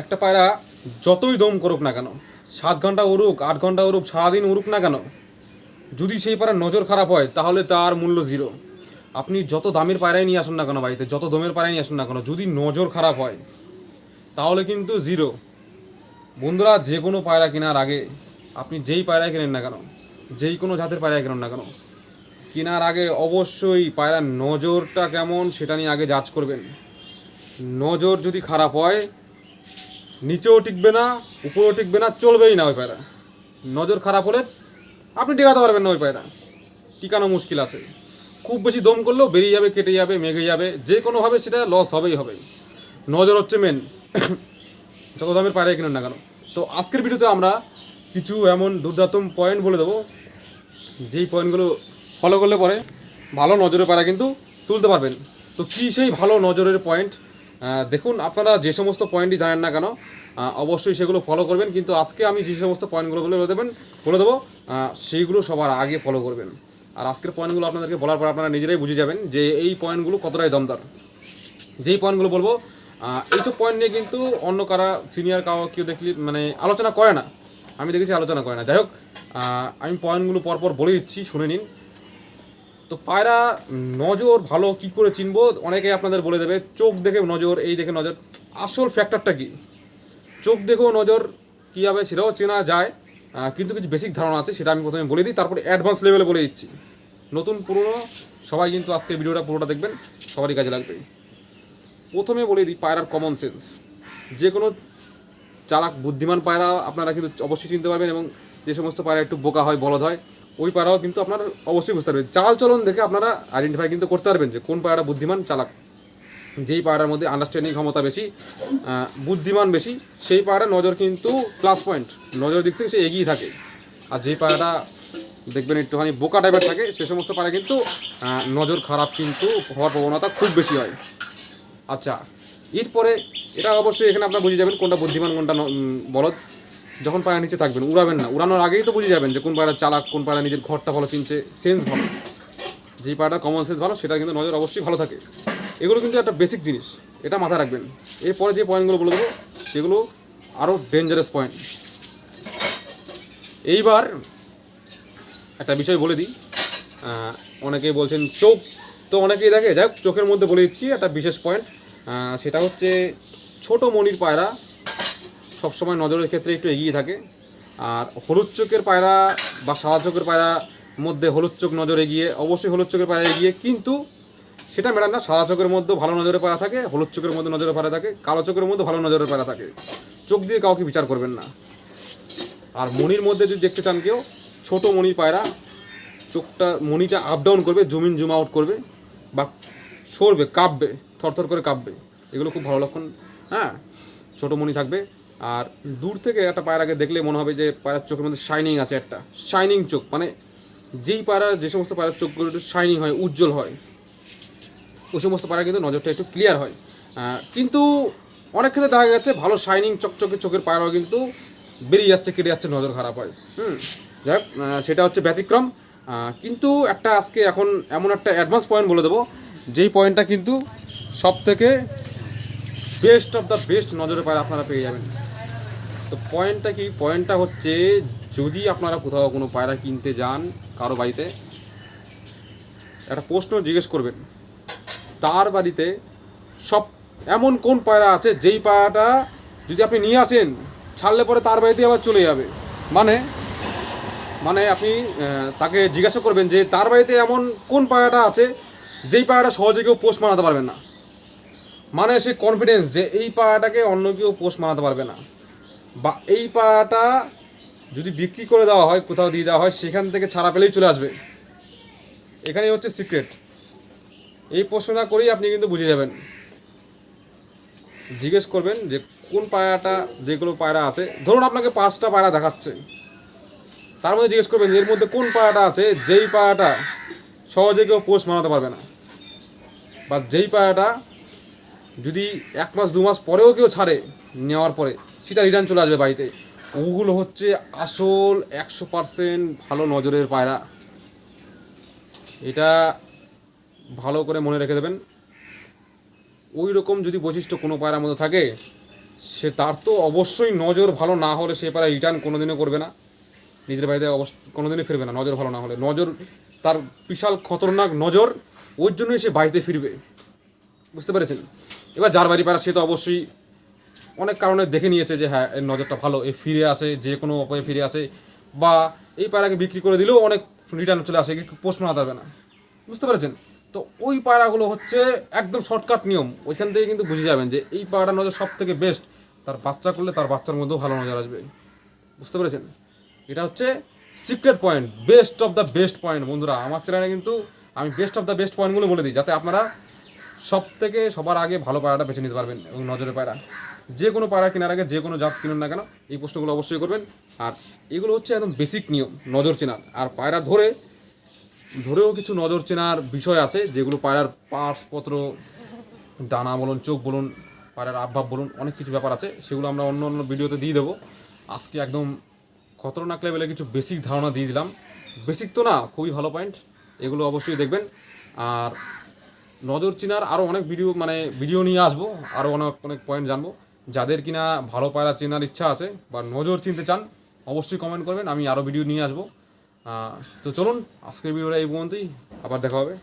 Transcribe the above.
একটা পায়রা যতই দম করুক না কেন, সাত ঘণ্টা উড়ুক, আট ঘণ্টা উড়ুক, সারাদিন উড়ুক না কেন, যদি সেই পায়রার নজর খারাপ হয়, তাহলে তার মূল্য জিরো আপনি যত দামের পায়রাই নিয়ে আসুন না কেন বাড়িতে, যত দমের পায়রাই নিয়ে আসুন না কেন, যদি নজর খারাপ হয়, তাহলে কিন্তু জিরো বন্ধুরা, যে কোনো পায়রা কেনার আগে, আপনি যেই পায়রা কেনেন না কেন, যেই কোনো জাতের পায়রা কেনেন না কেন, কেনার আগে অবশ্যই পায়রার নজরটা কেমন সেটা নিয়ে আগে যাচ করবেন। নজর যদি খারাপ হয় নিচেও টিকবে না, উপরেও টিকবে না, চলবেই না ওই পায়রা। নজর খারাপ হলে আপনি টেকাতে পারবেন না ওই পায়রা। টিকানো মুশকিল আছে। খুব বেশি দম করলেও বেরিয়ে যাবে, কেটে যাবে, মেঘে যাবে, যে কোনোভাবে সেটা লস হবেই হবে। নজর হচ্ছে মেন যত দামের পায়রা কিনেন না কেন। তো আজকের ভিডিওতে আমরা কিছু এমন দুর্দান্ত পয়েন্ট বলে দেবো। যেই পয়েন্টগুলো ফলো করলে পরে ভালো নজরের পায়রা কিন্তু তুলতে পারবেন। তো কী সেই ভালো নজরের পয়েন্ট দেখুন, আপনারা যে সমস্ত পয়েন্টই জানেন না কেন অবশ্যই সেগুলো ফলো করবেন, কিন্তু আজকে আমি যে সমস্ত পয়েন্টগুলো বলে দেবেন, বলে দেবো সেইগুলো সবার আগে ফলো করবেন। আর আজকের পয়েন্টগুলো আপনাদেরকে বলার পর আপনারা নিজেরাই বুঝে যাবেন যে এই পয়েন্টগুলো কতটাই দমদার। যেই পয়েন্টগুলো বলব এইসব পয়েন্ট নিয়ে কিন্তু অন্য কারা সিনিয়র কাউ কেউ দেখলি মানে আলোচনা করে না। আমি দেখেছি আলোচনা করে না। যাই হোক আমি পয়েন্টগুলো পরপর বলে দিচ্ছি, শুনে নিন। তো পায়রা নজর ভালো কি করে চিনবো? অনেকে আপনাদের বলে দেবে, চোখ দেখে নজর, এই দেখে নজর। আসল ফ্যাক্টরটা কি? চোখ দেখেও নজর কী হবে সেটাও চেনা যায় কিন্তু কিছু বেসিক ধারণা আছে, সেটা আমি প্রথমে বলে দিই, তারপরে অ্যাডভান্স লেভেলে বলে দিচ্ছি। নতুন, পুরনো, সবাই কিন্তু আজকে ভিডিওটা, পুরোটা দেখবেন, সবারই কাজে লাগবে। প্রথমে বলে দিই পায়রার কমন সেন্স যে কোনো চালাক, বুদ্ধিমান পায়রা আপনারা কিন্তু অবশ্যই চিনতে পারবেন এবং যে সমস্ত পায়রা একটু বোকা হয়, বলদ হয় ওই পাড়াও কিন্তু আপনারা অবশ্যই বুঝতে পারবেন। চাল চলন দেখে আপনারা আইডেন্টিফাই কিন্তু করতে পারবেন যে কোন পায়রা বুদ্ধিমান চালাক। যেই পাড়ার মধ্যে আন্ডারস্ট্যান্ডিং ক্ষমতা বেশি বুদ্ধিমান বেশি, সেই পায়রা নজর কিন্তু প্লাস পয়েন্ট নজর দিক থেকে সে এগিয়ে থাকে। আর যেই পায়রাটা দেখবেন একটুখানি বোকা টাইপের থাকে, সে সমস্ত পায়রা কিন্তু নজর খারাপ কিন্তু হওয়ার প্রবণতা খুব বেশি হয়। আচ্ছা এরপরে এটা অবশ্যই এখানে আপনারা বুঝে যাবেন কোনটা বুদ্ধিমান, কোনটা বলদ। যখন পায়রা নিচে থাকবেন, উড়াবেন না। উড়ানোর আগেই তো বুঝে যাবেন যে কোন পায়রা চালাক, কোন পায়রা নিজের ঘরটা ভালো চিনছে সেন্স ভালো। যেই পায়রাটা কমন সেন্স ভালো সেটা কিন্তু নজর অবশ্যই ভালো থাকে। এগুলো কিন্তু একটা বেসিক জিনিস, এটা মাথায় রাখবেন। এরপরে যে পয়েন্টগুলো বলে দেবো, সেগুলো আরও ডেঞ্জারাস পয়েন্ট এইবার একটা বিষয় বলে দিই। অনেকেই বলছেন চোখ, তো অনেকেই দেখে, যাই চোখের মধ্যে বলে দিচ্ছি একটা বিশেষ পয়েন্ট সেটা হচ্ছে ছোট মনির পায়রা সবসময় নজরের ক্ষেত্রে একটু এগিয়ে থাকে। আর হলুদ চোখের পায়রা বা সাদা চোখের পায়রা মধ্যে হলুদ চোখ নজরে এগিয়ে অবশ্যই হলুদ চোখের পায়রা এগিয়ে কিন্তু সেটা ম্যাডাম না, সাদা চোখের মধ্যে ভালো নজরে পায়রা থাকে, হলুদ চোখের মধ্যে নজরে পায়রা থাকে, কালো চোখের মধ্যে ভালো নজরের পায়রা থাকে। চোখ দিয়ে কাউকে বিচার করবেন না। আর মনির মধ্যে যদি দেখতে চান কেউ, ছোট মনির পায়রা, চোখটা মনিটা আপ ডাউন করবে জুম ইন জুম আউট করবে, বা সরবে, কাঁপবে, থরথর করে কাঁপবে। এগুলো খুব ভালো লক্ষণ হ্যাঁ ছোটো মনি থাকবে। আর দূর থেকে একটা পায়রাকে দেখলে মনে হবে যে পায়রার চোখের মধ্যে শাইনিং আছে একটা। শাইনিং চোখ মানে যেই পায়রা যে সমস্ত পায়রার চোখগুলো একটু শাইনিং হয়, উজ্জ্বল হয়, ওই সমস্ত পায়রা কিন্তু নজরটা একটু ক্লিয়ার হয়। কিন্তু অনেক ক্ষেত্রে দেখা গেছে ভালো শাইনিং চকচকে চোখের পায়রাও কিন্তু বেরিয়ে যাচ্ছে, কেটে যাচ্ছে, নজর খারাপ হয়। হুম, যাই সেটা হচ্ছে ব্যতিক্রম। কিন্তু একটা আজকে এখন এমন একটা অ্যাডভান্স পয়েন্ট বলে দেবো, যেই পয়েন্টটা কিন্তু সব থেকে বেস্ট অফ দ্য বেস্ট নজরে পায়রা আপনারা পেয়ে যাবেন। তো পয়েন্টটা কি? পয়েন্টটা হচ্ছে যদি আপনারা কোথাও কোনো পায়রা কিনতে যান কারও বাড়িতে, একটা প্রশ্ন জিজ্ঞেস করবেন, তার বাড়িতে সব এমন কোন পায়রা আছে যেই পায়রাটা যদি আপনি নিয়ে আসেন, ছাড়লে পরে তার বাড়িতে আবার চলে যাবে। মানে মানে আপনি তাকে জিজ্ঞাসা করবেন যে তার বাড়িতে এমন কোন পায়রাটা আছে যেই পায়রাটা সহজে কেউ পোষ মানাতে পারবে না। মানে সে কনফিডেন্স যে এই পায়রাটাকে অন্য কেউ পোষ মানাতে পারবে না। বা এই পায়রাটা যদি বিক্রি করে দেওয়া হয়, কোথাও দিয়ে দেওয়া হয়, সেখান থেকে ছাড়া পেলেই চলে আসবে। এখানেই হচ্ছে সিক্রেট এই প্রশ্ন না করেই আপনি কিন্তু বুঝে যাবেন। জিজ্ঞেস করবেন যে কোন পায়রাটা যেগুলো পায়রা আছে। ধরুন আপনাকে পাঁচটা পায়রা দেখাচ্ছে। তার মধ্যে জিজ্ঞেস করবেন, এর মধ্যে কোন পায়রাটা আছে? যেই পায়রাটা সহজে কেউ পোষ মানাতে পারবে না। বা যেই পায়রাটা যদি এক মাস, দু মাস পরেও কেউ ছাড়ে নেওয়ার পরে সেটা রিটার্ন চলে আসবে বাড়িতে। ওগুলো হচ্ছে আসল একশো পার্সেন্ট ভালো নজরের পায়রা। এটা ভালো করে মনে রেখে দেবেন। ওই রকম যদি বৈশিষ্ট্য কোনো পায়রার মধ্যে থাকে, সে তার তো অবশ্যই নজর ভালো না হলে সে পাড়া রিটার্ন কোনোদিনও করবে না। নিজের বাড়িতে অবশ্য কোনোদিনই ফিরবে না, নজর ভালো না হলে। নজর, তার বিশাল খতরনাক নজর, ওর জন্যই সে বাড়িতে ফিরবে। বুঝতে পেরেছেন? এবার যার বাড়ি পাড়া সে তো অবশ্যই অনেক কারণে দেখে নিয়েছে যে হ্যাঁ এর নজরটা ভালো। এ ফিরে আসে, যে কোনো উপায়ে ফিরে আসে। বা এই পায়রাকে বিক্রি করে দিলেও অনেক রিটার্ন চলে আসে পোস্ট মারা যাবে না। বুঝতে পেরেছেন? তো ওই পায়রাগুলো হচ্ছে একদম শর্টকাট নিয়ম। ওইখান থেকে কিন্তু বুঝে যাবেন যে এই পায়রার নজর সব থেকে বেস্ট তার বাচ্চা করলে তার বাচ্চার মধ্যেও ভালো নজর আসবে। বুঝতে পেরেছেন? এটা হচ্ছে secret point best of the best point বন্ধুরা। আমার চ্যানেলে কিন্তু আমি বেস্ট অফ দ্য বেস্ট পয়েন্টগুলো বলে দিই, যাতে আপনারা সব থেকে সবার আগে ভালো পায়রাটা বেছে নিতে পারবেন এবং নজরের পায়রা। যে কোনো পায়রা কেনার আগে যে কোনো জাত কিনুন না কেন, এই প্রশ্নগুলো অবশ্যই করবেন। আর এগুলো হচ্ছে একদম বেসিক নিয়ম, নজর চেনার। আর পায়রা ধরে, ধরেও কিছু নজর চেনার বিষয় আছে, যেগুলো পায়রার পার্টসপত্র ডানা বলুন চোখ বলুন, পায়রার আবভাব বলুন, অনেক কিছু ব্যাপার আছে, সেগুলো আমরা অন্য অন্য ভিডিওতে দিয়ে দেবো। আজকে একদম খতরনাক লেভেলে কিছু বেসিক ধারণা দিয়ে দিলাম। বেসিক তো না, খুবই ভালো পয়েন্ট এগুলো অবশ্যই দেখবেন। আর নজর চেনার আরও অনেক ভিডিও মানে ভিডিও নিয়ে আসব আরও অনেক অনেক পয়েন্ট জানব। যাদের কিনা ভালো পায়রা চেনার ইচ্ছা আছে বা নজর চিনতে চান, অবশ্যই কমেন্ট করবেন, আমি আরও ভিডিও নিয়ে আসব। তো চলুন, আজকের ভিডিওটা এই পর্যন্তই, আবার দেখা হবে।